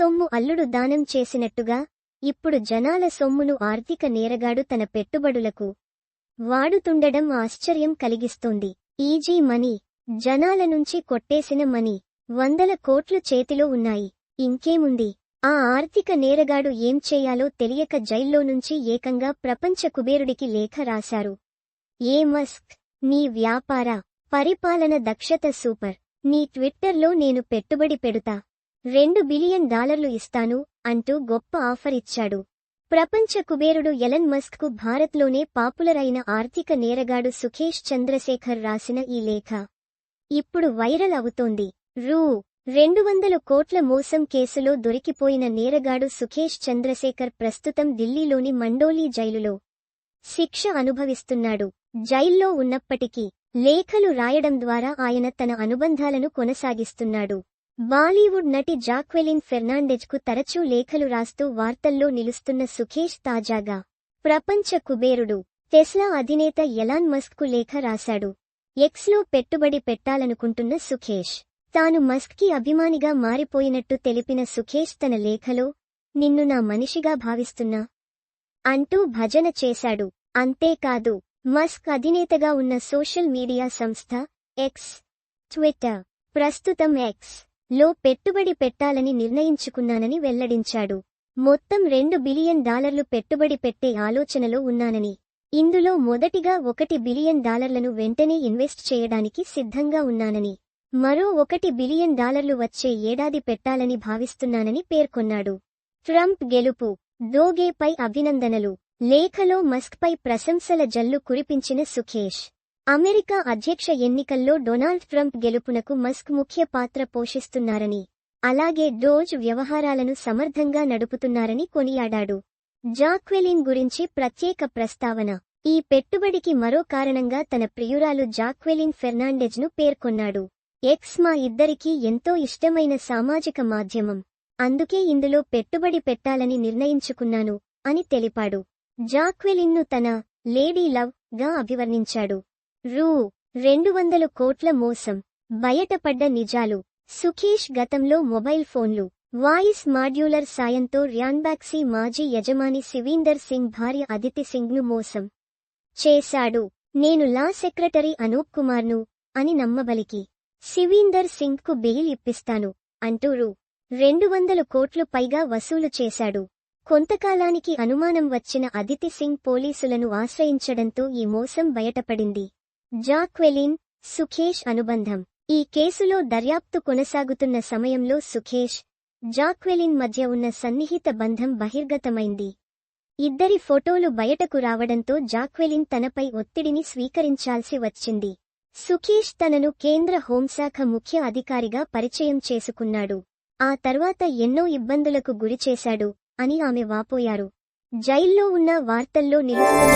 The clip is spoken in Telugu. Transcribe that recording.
సొమ్ము అల్లుడు దానం చేసినట్టుగా ఇప్పుడు జనాల సొమ్మును ఆర్థిక నేరగాడు తన పెట్టుబడులకు వాడుతుండడం ఆశ్చర్యం కలిగిస్తోంది. ఈజీ మనీ జనాల నుంచి కొట్టేసిన మనీ వందల కోట్లు చేతిలో ఉన్నాయి. ఇంకేముంది? ఆ ఆర్థిక నేరగాడు ఏం చేయాలో తెలియక జైల్లో నుంచి ఏకంగా ప్రపంచ కుబేరుడికి లేఖ రాశారు. ఏ మస్క్ నీ వ్యాపార పరిపాలన దక్షత సూపర్. నీ ట్విట్టర్లో నేను పెట్టుబడి పెడుతా. రెండు బిలియన్ డాలర్లు ఇస్తాను అంటూ గొప్ప ఆఫర్ ఇచ్చాడు. ప్రపంచ కుబేరుడు ఎలన్ మస్క్కు భారత్లోనే పాపులర్ అయిన ఆర్థిక నేరగాడు సుఖేష్ చంద్రశేఖర్ రాసిన ఈ లేఖ. ఇప్పుడు వైరల్ అవుతోంది. రూ. రెండు వందల కోట్ల మోసం కేసులో దొరికిపోయిన నేరగాడు సుఖేష్ చంద్రశేఖర్ ప్రస్తుతం ఢిల్లీలోని మండోలీ జైలులో. శిక్ష అనుభవిస్తున్నాడు. జైల్లో ఉన్నప్పటికీ లేఖలు రాయడం ద్వారా ఆయన తన అనుబంధాలను కొనసాగిస్తున్నాడు. బాలీవుడ్ నటి జాక్వెలిన్ ఫెర్నాండెజ్కు తరచూ లేఖలు రాస్తూ వార్తల్లో నిలుస్తున్న సుఖేష్ తాజాగా ప్రపంచ కుబేరుడు టెస్లా అధినేత ఎలాన్ మస్క్కు లేఖ రాశాడు. ఎక్స్లో పెట్టుబడి పెట్టాలనుకుంటున్న సుఖేష్ తాను మస్క్కి అభిమానిగా మారిపోయినట్టు తెలిపిన సుఖేష్ తన లేఖలో నిన్ను నా మనిషిగా భావిస్తున్నా అంటూ భజన చేశాడు. అంతేకాదు మస్క్ అధినేతగా ఉన్న సోషల్ మీడియా సంస్థ ఎక్స్ ట్విట్టర్ ప్రస్తుతం ఎక్స్. లో పెట్టుబడి పెట్టాలని నిర్ణయించుకున్నానని వెల్లడించాడు. మొత్తం రెండు బిలియన్ డాలర్లు పెట్టుబడి పెట్టే ఆలోచనలో ఉన్నానని. ఇందులో మొదటిగా ఒకటి బిలియన్ డాలర్లను వెంటనే ఇన్వెస్ట్ చేయడానికి సిద్ధంగా ఉన్నానని. మరో ఒకటి బిలియన్ డాలర్లు వచ్చే ఏడాది పెట్టాలని భావిస్తున్నానని పేర్కొన్నాడు. ట్రంప్ గెలుపు. దోగేపై అభినందనలు. లేఖలో మస్క్పై ప్రశంసల జల్లు కురిపించిన సుఖేష్. అమెరికా అధ్యక్ష ఎన్నికల్లో డొనాల్డ్ ట్రంప్ గెలుపునకు మస్క్ ముఖ్య పాత్ర పోషిస్తున్నారని అలాగే డోజ్ వ్యవహారాలను సమర్థంగా నడుపుతున్నారని కొనియాడాడు. జాక్వెలిన్ గురించి ప్రత్యేక ప్రస్తావన ఈ పెట్టుబడికి మరో కారణంగా తన ప్రియురాలు జాక్వెలిన్ ఫెర్నాండెజ్ను పేర్కొన్నాడు. ఎక్స్ మా ఇద్దరికీ ఎంతో ఇష్టమైన సామాజిక మాధ్యమం అందుకే ఇందులో పెట్టుబడి పెట్టాలని నిర్ణయించుకున్నాను అని తెలిపాడు. జాక్వెలిన్ను తన లేడీ లవ్గా అభివర్ణించాడు. రూ. రెండు వందల కోట్ల మోసం. బయటపడ్డ నిజాలు. సుఖేష్ గతంలో మొబైల్ ఫోన్లు. వాయిస్ మాడ్యూలర్ సాయంతో ర్యాన్బాక్సీ మాజీ యజమాని సివీందర్ సింగ్ భార్య అదితి సింగ్ను మోసం చేశాడు. నేను లా సెక్రటరీ అనూప్ కుమార్ను అని నమ్మబలికి. సివీందర్ సింగ్కు బెయిల్ ఇప్పిస్తాను అంటూ రూ. రెండు వందల కోట్లు పైగా వసూలు చేశాడు. కొంతకాలానికి అనుమానం వచ్చిన అదితి సింగ్ పోలీసులను ఆశ్రయించడంతో ఈ మోసం బయటపడింది. జాక్వెలిన్ సుఖేష్ అనుబంధం. ఈ కేసులో దర్యాప్తు కొనసాగుతున్న సమయంలో సుఖేష్ జాక్వెలిన్ మధ్య ఉన్న సన్నిహిత బంధం బహిర్గతమైంది. ఇద్దరి ఫోటోలు బయటకు రావడంతో జాక్వెలిన్ తనపై ఒత్తిడిని స్వీకరించాల్సి వచ్చింది. సుఖేష్ తనను కేంద్ర హోంశాఖ ముఖ్య అధికారిగా పరిచయం చేసుకున్నాడు. ఆ తర్వాత ఎన్నో ఇబ్బందులకు గురిచేశాడు అని ఆమె వాపోయారు. జైల్లో ఉన్న వార్తల్లో నిలుస్తున్న